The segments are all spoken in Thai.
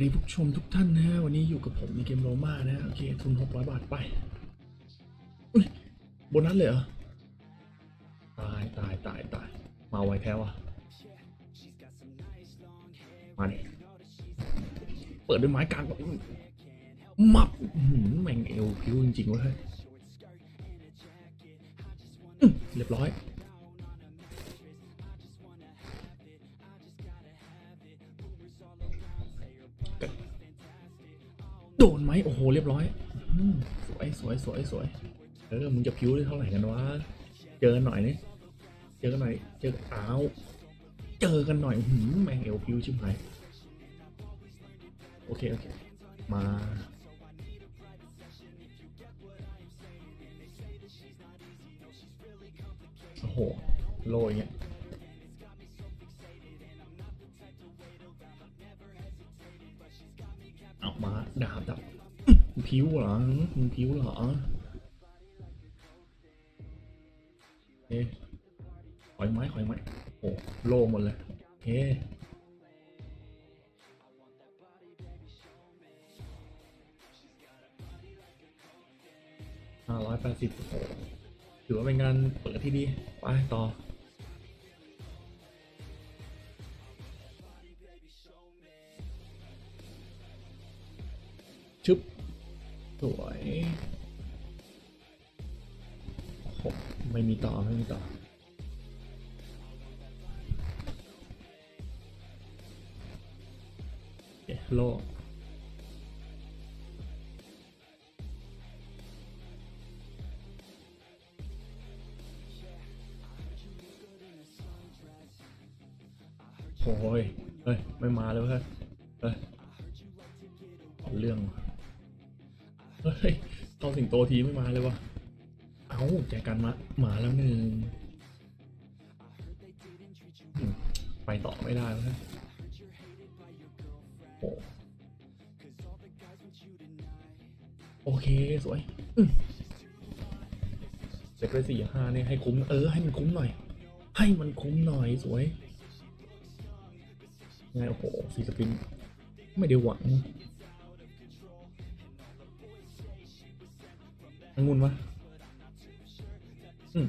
ดีผู้ชมทุกท่านนะฮะวันนี้อยู่กับผมในเกมโรมานะฮะโอเคทุนหกร้อยบาทไปอุ้ยโบนัสเลยเหรอ ตายตายตายตายมาไวแท้วะมาดิเปิดด้วยไม้กลางก่อนมับแม่งเอวพิวจริงๆเว้ยเรียบร้อย โดนไหมโอ้โหเรียบร้อยสวยสวยสวยสวยเออมึงจะพิ้วได้เท่าไหร่กันวะเจอกันหน่อยนี่เจอกันหน่อยเจออ้าวเจอกันหน่อยหืมแม่งเอวพิ้วชิบหายโอเคโอเคมาโอ้โหโลอย่างเงี้ย มึงพิ้วเหรอมึงพิ้วเหรอเอ๊ะขอยไม้ขอยไม้โอ้โล่หมดเลยเอ๊ะห้าร้อยแปดสิบถือว่าเป็นงานเปิดที่ดี ไปต่อ สวยไม่มีต่อ ไม่มีต่อโอเคโลโอ้ยเฮ้ย ไม่มาเลยเว้ย เฮ้ย เรื่องว่ะ ฮ้ยเข้าสิงโตทีไม่มาเลยวะเอาแจกันมามาแล้วหนึ่งไปต่อไม่ได้แล้วนะโอ้โอเค สวยเสร็จไปสี่ห้าเนี่ยให้คุ้ม เออ ให้มันคุ้มหน่อย ให้มันคุ้มหน่อยสวยไงโอ้โหฟีสปิน ไม่ได้หวัง องุ่นวะอืม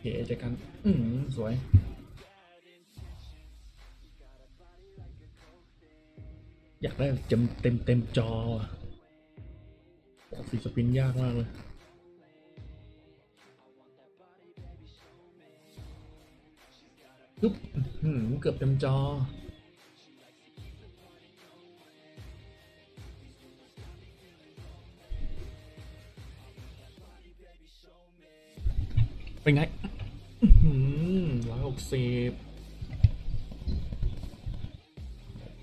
เก๋ใจกัน อืมสวยอยากได้เต็มเต็มเต็มจออะโอ้ฟีสปินยากมากเลยยุบอื้อหือเกือบเต็มจอ เป็นไงร้อยหกสิบ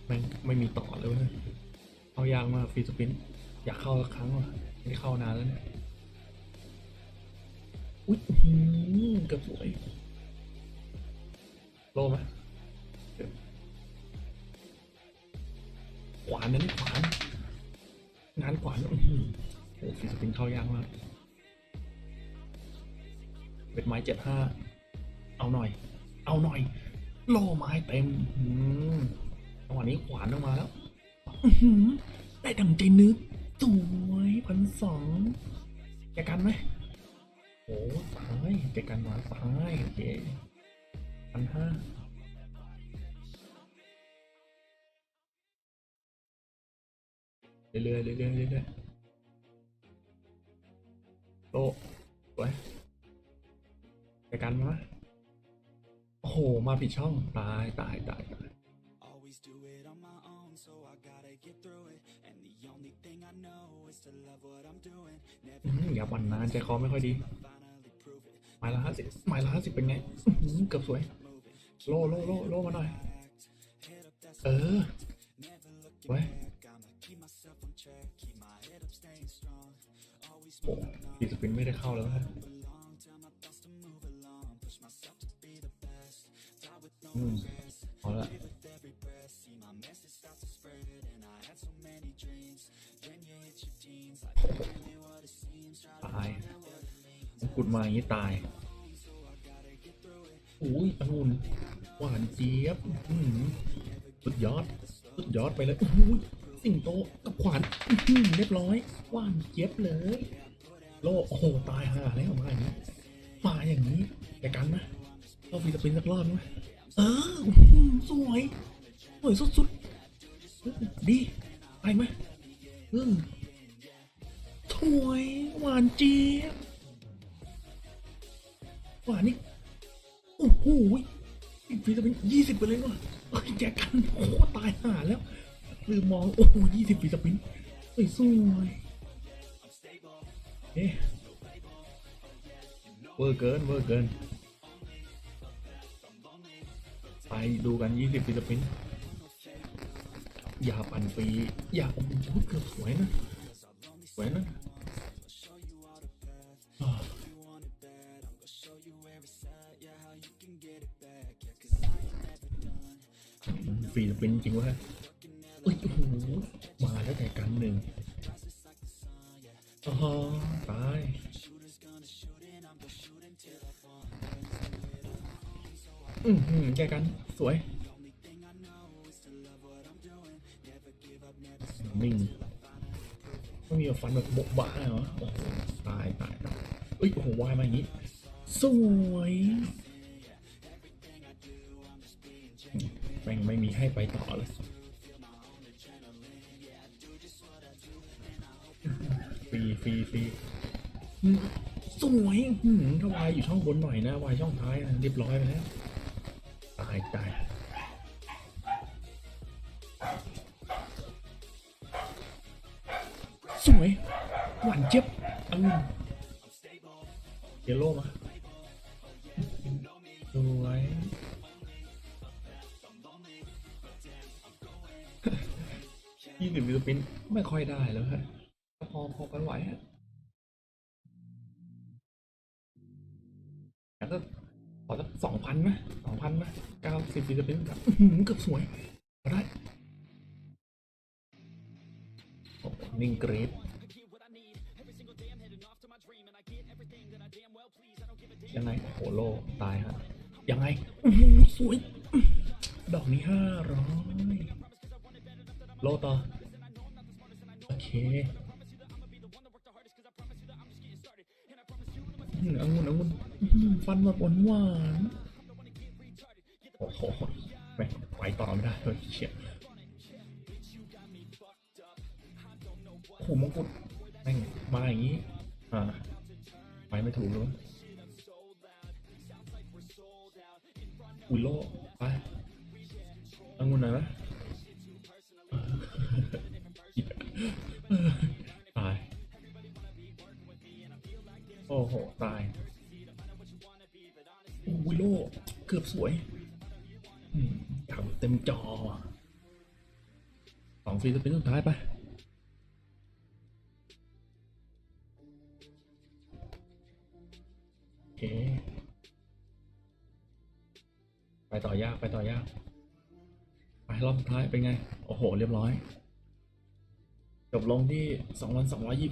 แม่งไม่มีต่อเลยเว้ยเอายากมากฟรีสปิน อยากเข้าสักครั้งว่ะไม่ได้เข้านานแล้วเนี่ย อุ๊ยอื้อหือเกือบสวย โลไหมเดี๋ยวขวานนั้นขวาน งานขวานอื้อหือโอ้ฟรีสปินเข้ายากมาก เป็นไม้เจ็ดห้าเอาหน่อย เอาหน่อย โล่ไม้เต็มอืมจังหวะนี้ขวานออกมาแล้วได้ดังใจนึกสวยพันสองแกกันไหมโอ้ตายแกกันมาตายโอเคพันห้าเรื่อยๆเรื่อยๆเรื่อยๆโลสวยไป กันมะโอ้โห มาผิดช่อง ตาย ตาย ตายตาย Always do it on my own, so I gotta get through it. And the only thing I know is to love what I'm doing. Never อื้อหืออย่าวันนานใจคอไม่ค่อยดี finally prove it. ไม้ละห้าสิบไม้ละห้าสิบเป็นไงอื้อหือเกือบสวย โลโลโลโลมาหน่อย Head up, that's เออ never looking สวย back. I'ma keep myself on track, keep my head up, staying strong. Always โอ้ดีสปินไม่ได้เข้าแล้วฮะ ตายกุดมาอย่างนี้ตายอุ้ยองุ่นหวานเจี๊ยบอืสุดยอดสุดยอดไปเลยอุ้ยสิงโตกับขวานอืเรียบร้อยหวานเจี๊ยบเลย โลโอ้โหตายห่าแล้วมาอย่างนี้มาอย่างนี้แต่กันนะเราฟีสปินสักรอบไหมเอออื้อหือสวยสวยสุดๆดีไปไหมอืม สวยหวานเจี๊ยบหวานนี่โอ้โหฟีสปินยี่สิบไปเลยว่ะเอ้ยแจกกันโอ้ตายห่าแล้วลืมมอง โอ้โหยี่สิบฟีสปินสวยสวยเอ๊ะเวอร์เกินเวอร์เกิน ไปดูกัน20ฟิลิปปินอย่าปั่นฟรีอย่าโอ้โหเกือบสวยนะสวยนะ ฟิลิปปินส์จริงวะเอ้ยโอ้โหมาแล้วแต่กันหนึ่งอ๋อตายอืมอืมแกกัน สวยนิ่งไม่มีฟันแบบบกบ้าเหรอโอ้โหตายตายตายเอ้ยโอ้โหวายมาอย่างนี้ สวย ม่งไม่มีให้ไปต่อเลยฟรีฟรีฟรีอืมสวยอืมถ้าวายอยู่ช่องบนหน่อยนะวายช่องท้ายนะเรียบร้อยไปแล้วตายตายสวยหวานเจี๊ยบอังุ่นเยลโล่มาสวย ยี่สิบวิลปินไม่ค่อยได้แล้วฮะพอพอไปไหวฮะแล้วก็ขอสักสองพันไหมสองพันไหมเก้าสิบวิลปินแบบเกือบสวยก็ได้โอ้โหนิ่งเกรดยังไงโอ้โหโลตายฮะยังไงโอ้โหสวย ดอกนี้ห้าร้อย โลต่อ โอเคอืมองุ่นอังุนฟันแบบหวานๆโอ้โหแม่งไปต่อไม่ได้เลยเฉียบโอ้โหมงกุฎแม่งมาอย่างนี้ อ่าไปไม่ถูกเลยอุ้ยโลไปอังุ่นหน่อยไหม ตาย โอ้โห ตายโอ้ยโลเกือบสวยอืมอยากเต็มจอสองฟรีสปินสุดท้ายไปโอเคไปต่อยาก ไปต่อยาก ไปรอบสุดท้ายเป็นไง โอ้โห เรียบร้อย จบลงที่สองพันสองร้อยยี่